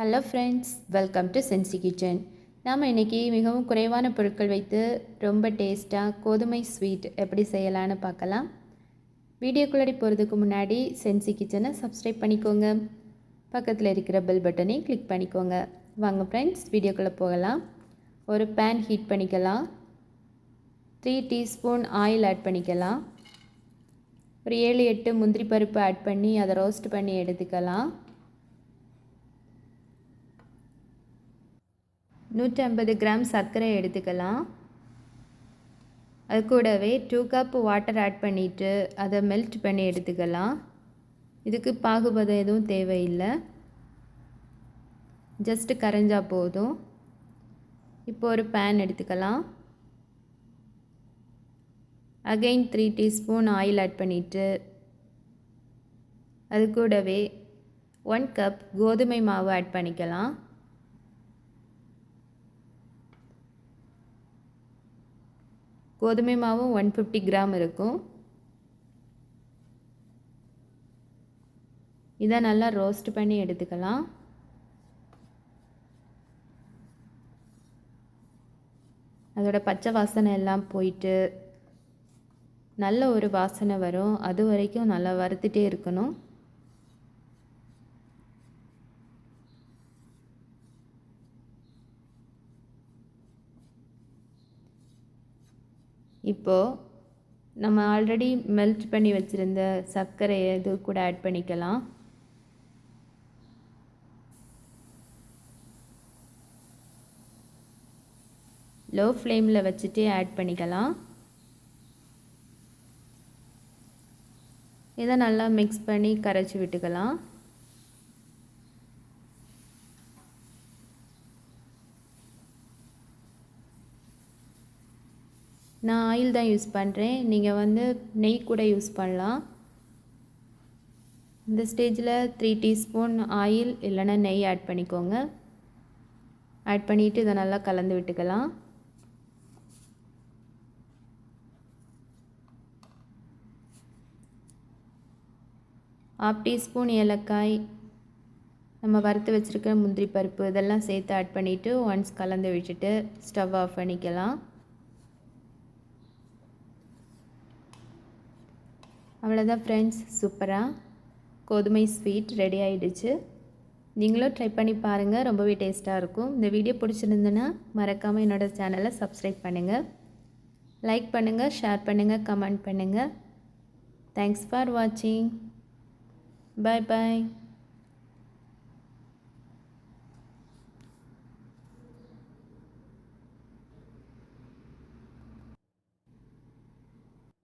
Hello friends welcome to சென்சி kitchen நாம் இன்றைக்கி மிகவும் குறைவான பொருட்கள் வைத்து ரொம்ப டேஸ்ட்டாக கோதுமை ஸ்வீட் எப்படி செய்யலான்னு பார்க்கலாம். வீடியோக்குள்ளடி போகிறதுக்கு முன்னாடி சென்சி கிச்சனை சப்ஸ்கிரைப் பண்ணிக்கோங்க. பக்கத்தில் இருக்கிற பெல் பட்டனை கிளிக் பண்ணிக்கோங்க. வாங்க ஃப்ரெண்ட்ஸ் வீடியோக்குள்ளே போகலாம். ஒரு பேன் ஹீட் பண்ணிக்கலாம். த்ரீ டீஸ்பூன் ஆயில் ஆட் பண்ணிக்கலாம். ஒரு ஏழு எட்டு முந்திரி பருப்பு ஆட் பண்ணி அதை ரோஸ்ட் பண்ணி எடுத்துக்கலாம். நூற்றி ஐம்பது கிராம் சர்க்கரை எடுத்துக்கலாம். அது கூடவே டூ கப் வாட்டர் ஆட் பண்ணிவிட்டு அதை மெல்ட் பண்ணி எடுத்துக்கலாம். இதுக்கு பாகுபதம் எதுவும் தேவையில்லை. ஜஸ்ட்டு கரைஞ்சால் போதும். இப்போ ஒரு பேன் எடுத்துக்கலாம். Again three teaspoon oil add பண்ணிவிட்டு அது கூடவே ஒன் கப் கோதுமை மாவு ஆட் பண்ணிக்கலாம். கோதுமை மாவும் ஒன் ஃபிஃப்டி கிராம் இருக்கும். இதை நல்லா ரோஸ்ட் பண்ணி எடுத்துக்கலாம். அதோட பச்சை வாசனை எல்லாம் போயிட்டு நல்ல ஒரு வாசனை வரும். அது வரைக்கும் நல்லா வறுத்துட்டே இருக்கணும். இப்போது நம்ம ஆல்ரெடி மெல்ட் பண்ணி வச்சுருந்த சர்க்கரையை இது கூட ஆட் பண்ணிக்கலாம். லோ ஃப்ளேமில் வச்சுட்டு ஆட் பண்ணிக்கலாம். இதை நல்லா மிக்ஸ் பண்ணி கரைச்சி விட்டுக்கலாம். நான் ஆயில் தான் யூஸ் பண்ணுறேன் நீங்கள் வந்து நெய் கூட யூஸ் பண்ணலாம். இந்த ஸ்டேஜில் த்ரீ டீஸ்பூன் ஆயில் இல்லைன்னா நெய் ஆட் பண்ணிக்கோங்க. ஆட் பண்ணிவிட்டு இதை நல்லா கலந்து விட்டுக்கலாம். ஆஃப் டீஸ்பூன் ஏலக்காய் நம்ம வறுத்து வச்சுருக்க முந்திரி பருப்பு இதெல்லாம் சேர்த்து ஆட் பண்ணிவிட்டு ஒன்ஸ் கலந்து விட்டுட்டு ஸ்டவ் ஆஃப் பண்ணிக்கலாம். அவ்வளோதான் ஃப்ரெண்ட்ஸ் சூப்பராக கோதுமை ஸ்வீட் ரெடி ஆகிடுச்சு நீங்களும் ட்ரை பண்ணி பாருங்கள் ரொம்பவே டேஸ்ட்டாக இருக்கும். இந்த வீடியோ பிடிச்சிருந்துன்னா மறக்காமல் என்னோடய சேனலை சப்ஸ்கிரைப் பண்ணுங்கள் லைக் பண்ணுங்கள் ஷேர் பண்ணுங்கள் கமெண்ட் பண்ணுங்கள் தேங்க்ஸ் ஃபார் வாட்சிங் பாய் பாய்